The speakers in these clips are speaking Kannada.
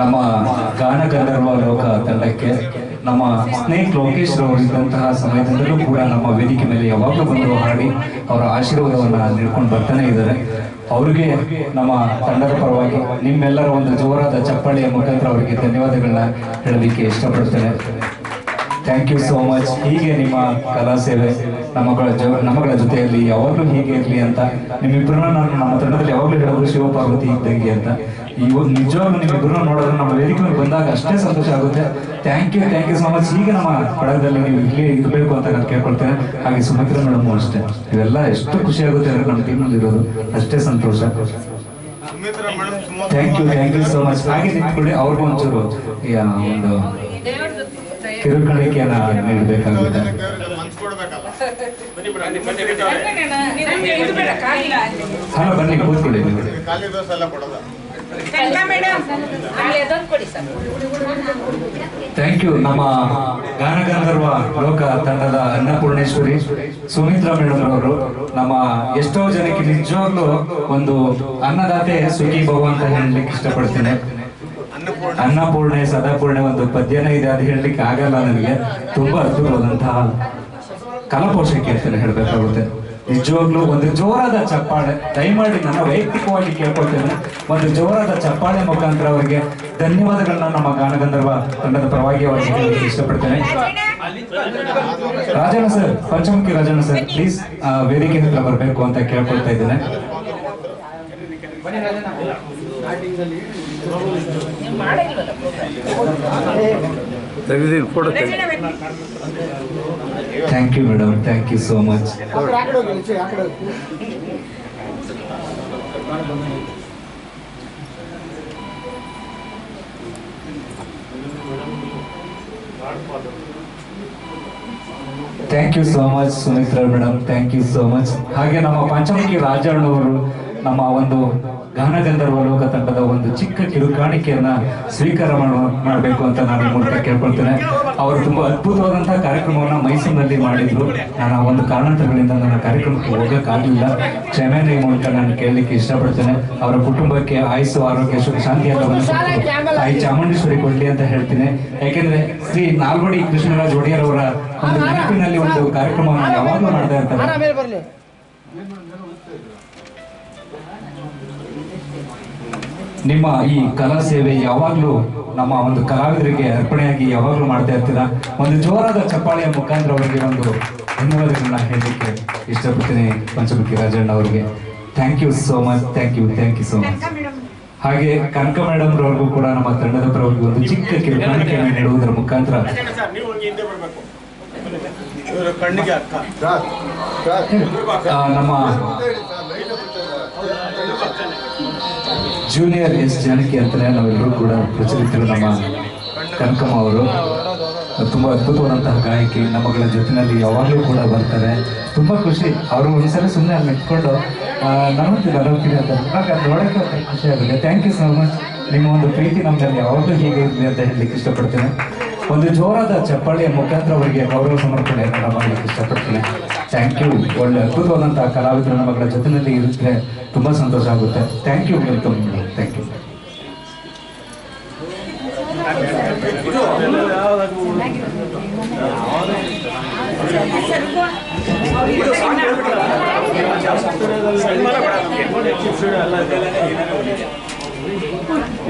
ನಮ್ಮ ಗಾನ ಗಂಧರ್ವ ಲೋಕ ತಂಡಕ್ಕೆ, ನಮ್ಮ ಸ್ನೇಹಿತ ಲೋಕೇಶ್ ಅವರು ಇದ್ದಂತಹ ಸಮಯದಿಂದಲೂ ಕೂಡ ನಮ್ಮ ವೇದಿಕೆ ಮೇಲೆ ಯಾವಾಗಲೂ ಬಂದು ಹಾಡಿ ಅವರ ಆಶೀರ್ವಾದವನ್ನ ನೀಡ್ಕೊಂಡು ಬರ್ತಾನೆ ಇದ್ದಾರೆ. ಅವರಿಗೆ ನಮ್ಮ ತಂಡದ ಪರವಾಗಿ ನಿಮ್ಮೆಲ್ಲರ ಒಂದು ಜೋರಾದ ಚಪ್ಪಾಳಿಯ ಮುಖಾಂತರ ಅವರಿಗೆ ಧನ್ಯವಾದಗಳನ್ನ ಹೇಳಲಿಕ್ಕೆ ಇಷ್ಟಪಡ್ತೇನೆ. ಥ್ಯಾಂಕ್ ಯು ಸೋ ಮಚ್ ಹೀಗೆ ನಿಮ್ಮ ಕಲಾ ಸೇವೆ ನಮ್ಮಗಳ ಜೊ, ನಮ್ಮಗಳ ಜೊತೆಯಲ್ಲಿ ಯಾವಾಗಲೂ ಹೀಗೆ ಇರಲಿ ಅಂತ, ನಿಮ್ಮಿಬ್ಬರನ್ನ ನಾನು ನಮ್ಮ ತಂಡದಲ್ಲಿ ಯಾವಾಗಲೂ ಹೇಳೋದು ಶಿವ ಪಾರ್ವತಿ ಇದ್ದಂಗೆ ಅಂತ. ಇವಾಗ ನಿಜವಾಗ್ಲೂ ನಿಮ್ಮಿಬ್ಬರನ್ನ ನೋಡಿದ್ರೆ ನಮ್ಮ ವೇದಿಕೆ ಬಂದಾಗ ಅಷ್ಟೇ ಸಂತೋಷ ಆಗುತ್ತೆ. Thank you thank you so much ಹೀಗೆ ನಮ್ಮ ಪಡಗದಲ್ಲಿ ನೀವು ಇಲ್ಲೇ ಇರಬೇಕು ಅಂತ ನಾನು ಕೇಳ್ಕೊಳ್ತೇನೆ. ಹಾಗೆ ಸುಮಿತ್ರ ಮೇಡಮ್ ಅಷ್ಟೇ. ಇವೆಲ್ಲ ಎಷ್ಟು ಖುಷಿ ಆಗುತ್ತೆ ಅಂದ್ರೆ ನಮ್ಮ ಟೀಮಲ್ಲಿ ಇರೋದು ಅಷ್ಟೇ ಸಂತೋಷ. Thank you thank you so much ಹಾಗೆ ನಿಂತ್ಕೊಳ್ಳಿ ಅವ್ರಿಗೂ ಒಂಚೂರು ಒಂದು ಕಿರುಕಾಣಿಕೆಯನ್ನ ನೀಡಬೇಕಾಗುತ್ತೆ ಹಾ ಬನ್ನಿ ಕೂತ್ಕೊಳ್ಳಿ. ಖಾಲಿ ದೋಸೆ ಎಲ್ಲ ಕೊಡೋದ ಥ್ಯಾಂಕ್ ಯು ನಮ್ಮ ಗಾನಗಂಧರ್ವ ಲೋಕ ತಂಡದ ಅನ್ನಪೂರ್ಣೇಶ್ವರಿ ಸುಮಿತ್ರಾ ಮೇಡಮ್ ಅವರು ನಮ್ಮ ಎಷ್ಟೋ ಜನಕ್ಕೆ ನಿಜವಾಗ್ಲೂ ಒಂದು ಅನ್ನದಾತೆ ಸುಖಿ ಭವ ಅಂತ ಹೇಳಲಿಕ್ಕೆ ಇಷ್ಟಪಡ್ತೇನೆ. ಅನ್ನಪೂರ್ಣ. ಸದಾಪೂರ್ಣೆ ಒಂದು ಪದ್ಯನೇ ಇದೆ, ಅದು ಹೇಳಲಿಕ್ಕೆ ಆಗಲ್ಲ ನನಗೆ. ತುಂಬಾ ಅದ್ಭುತವಾದಂತಹ ಕಲಾಪೋಷಕ್ಕೆ ಅಂತಾನೆ ಹೇಳ್ಬೇಕಾಗುತ್ತೆ. ನಿಜವಾಗ್ಲೂ ಒಂದು ಜೋರಾದ ಚಪ್ಪಾಳೆ. ದಯಮಾಡಿ ನನ್ನ ವೈಯಕ್ತಿಕವಾಗಿ ಕೇಳ್ಕೊಳ್ತೇನೆ. ಒಂದು ಜೋರಾದ ಚಪ್ಪಾಳೆ ಮುಖಾಂತರ ಅವರಿಗೆ ಧನ್ಯವಾದಗಳನ್ನ ನಮ್ಮ ಗಾನಗಂಧರ್ವ ತಂಡದ ಪರವಾಗಿ ಇಷ್ಟಪಡ್ತೇನೆ. Rajanna sir, Panchamukhi Rajanna sir please ವೇದಿಕೆ ಹತ್ರ ಬರಬೇಕು ಅಂತ ಕೇಳ್ಕೊಳ್ತಾ ಇದ್ದೇನೆ. Thank you madam thank you so much thank you so much Sumitra madam thank you so much ಹಾಗೆ ನಮ್ಮ ಪಂಚಮುಖಿ ರಾಜಣ್ಣವರು ನಮ್ಮ ಒಂದು ಗಾನಗಂಧರ್ವ ಲೋಕ ತಂಡದ ಒಂದು ಚಿಕ್ಕ ಕಿರುಕಾಣಿಕೆಯನ್ನ ಸ್ವೀಕಾರ ಮಾಡಬೇಕು ಅಂತ ನಾನು ಮೂಲಕ ಕೇಳ್ಕೊಳ್ತೇನೆ. ಅವರು ತುಂಬಾ ಅದ್ಭುತವಾದಂತಹ ಕಾರ್ಯಕ್ರಮವನ್ನ ಮೈಸೂರಿನಲ್ಲಿ ಮಾಡಿದ್ರು. ನಾನು ಒಂದು ಕಾರಣಾಂತರಗಳಿಂದ ನನ್ನ ಕಾರ್ಯಕ್ರಮಕ್ಕೆ ಹೋಗಕ್ಕಾಗಲಿಲ್ಲ. ಕ್ಷಮೆನ ಈ ಮೂಲಕ ನಾನು ಕೇಳಲಿಕ್ಕೆ ಇಷ್ಟಪಡ್ತೇನೆ. ಅವರ ಕುಟುಂಬಕ್ಕೆ ಆಯಸ್ಸು, ಆರೋಗ್ಯ, ಸುಖ, ಶಾಂತಿ ತಾಯಿ ಚಾಮುಂಡೇಶ್ವರಿ ಕೊಡ್ಲಿ ಅಂತ ಹೇಳ್ತೀನಿ. ಯಾಕೆಂದ್ರೆ ಶ್ರೀ ನಾಲ್ವಡಿ ಕೃಷ್ಣರಾಜ್ ಒಡೆಯರ್ ಅವರ ಒಂದು ನೆನಪಿನಲ್ಲಿ ಒಂದು ಕಾರ್ಯಕ್ರಮವನ್ನು ಯಾವಾಗಲೂ ಮಾಡ್ತಾ ಇರ್ತಾರೆ. ನಿಮ್ಮ ಈ ಕಲಾ ಸೇವೆ ಯಾವಾಗಲೂ ನಮ್ಮ ಒಂದು ಕಲಾವಿದರಿಗೆ ಅರ್ಪಣೆಯಾಗಿ ಯಾವಾಗಲೂ ಮಾಡ್ತಾ ಇರ್ತೀರಾ? ಒಂದು ಜೋರಾದ ಚಪ್ಪಾಳೆಯ ಮುಖಾಂತರ ಅವರಿಗೆ ಒಂದು ಧನ್ಯವಾದಗಳನ್ನ ಹೇಳಲಿಕ್ಕೆ ಇಷ್ಟಪಡ್ತೀನಿ ಪಂಚಮುಖಿ ರಾಜಣ್ಣ ಅವರಿಗೆ. Thank you so much thank you thank you so much ಹಾಗೆ ಕನಕ ಮೇಡಮ್ ರವ್ರಿಗೂ ಕೂಡ ನಮ್ಮ ತಂಡದ ಪರವಾಗಿ ಒಂದು ಚಿಕ್ಕ ಕಿರುಕಾಣಿಕೆಯನ್ನು ನೀಡುವುದರ ಮುಖಾಂತರ. ಇವರು ಕಣ್ಣಿಗೆ ಅಕ್ಕ ಆ, ನಮ್ಮ ಜೂನಿಯರ್ ಎಸ್ ಜಾನಕಿ ಅಂತಲೇ ನಾವೆಲ್ಲರೂ ಕೂಡ ಪ್ರಚಲಿತರು ನಮ್ಮ ಕನಕಮ್ಮ ಅವರು. ತುಂಬ ಅದ್ಭುತವಾದಂತಹ ಗಾಯಕಿ. ನಮ್ಮಗಳ ಜೊತೆಯಲ್ಲಿ ಯಾವಾಗಲೂ ಕೂಡ ಬರ್ತಾರೆ. ತುಂಬ ಖುಷಿ. ಅವರು ಒಂದ್ಸಲ ಸುಮ್ಮನೆ ಅಲ್ಲಿ ನೆಟ್ಕೊಂಡು ನಮ್ಮಂತೀನಿ ಅರವತ್ತೀನಿ ಅಂತ. ಅದ್ ಖುಷಿ ಆಗುತ್ತೆ. ಥ್ಯಾಂಕ್ ಯು ಸೋ ಮಚ್ ನಿಮ್ಮ ಒಂದು ಪ್ರೀತಿ ನಮ್ಮಲ್ಲಿ ಯಾವಾಗಲೂ ಹೀಗೆ ಇರಲಿ ಅಂತ ಹೇಳಲಿಕ್ಕೆ ಇಷ್ಟಪಡ್ತೇನೆ. ಒಂದು ಜೋರಾದ ಚಪ್ಪಾಳಿಯ ಮುಖಾಂತರ ಅವರಿಗೆ ಗೌರವ ಸಮರ್ಪಣೆಯನ್ನು ಮಾಡಲಿಕ್ಕೆ ಇಷ್ಟಪಡ್ತೇನೆ. ಥ್ಯಾಂಕ್ ಯು ಒಳ್ಳೆ ಅದ್ಭುತವಾದಂತಹ ಕಲಾವಿದರು ನಮ್ಮಗಳ ಜೊತೆಯಲ್ಲಿ ಇರುತ್ತೆ ತುಂಬಾ ಸಂತೋಷ ಆಗುತ್ತೆ. Thank you welcome thank you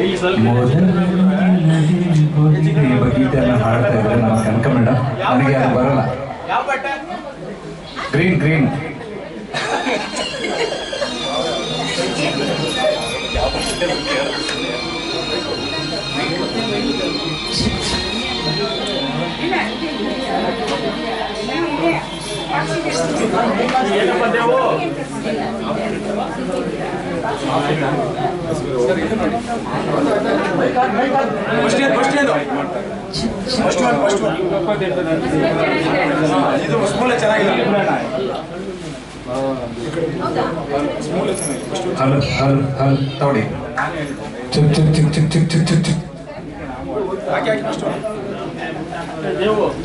ಈ ಗೀತೆಯನ್ನು ಹಾಡ್ತಾ ಇದ್ದಾರೆ ನಮ್ಮ ಕನಕ ಮೇಡಮ್ ನನಗೆ ಅದು ಬರಲ್ಲ. Green, green. ಇದು ಸ್ಮೂಲೆ ಇದು ಸ್ಮೂಲೆ ಚೆನ್ನಾಗಿಲ್ಲ ತಗೊಳ್ಳಿ. ಚಿಕ್ ಚಿಕ್ ಚಿಕ್ ಚಿಕ್ ಚಿಕ್ ಚಿಕ್ ಚಿಕ್. ಹಾಕಿ ಹಾಕಿ ಫಸ್ಟ್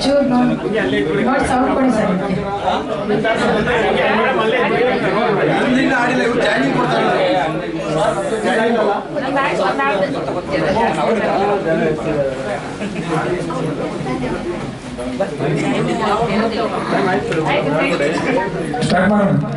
ಚೂರು ನೋಡಿ ನೋಡಿ ಸೌಂಡ್ ಕೊಡಿ ಸರ್ ಸ್ಟಾರ್ಟ್ ಮಾಡೋಣ